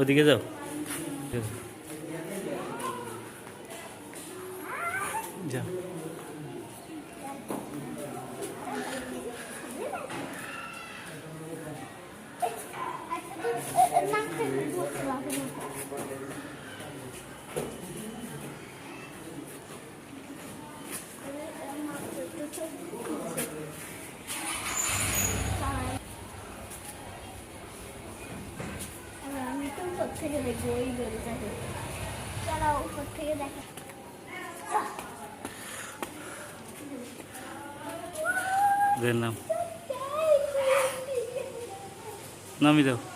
ওদিকে যাও যাও Thank you. থেকে দেখব ওই গরুটাকে চলো উপর থেকে দেখা। নামি। দাও।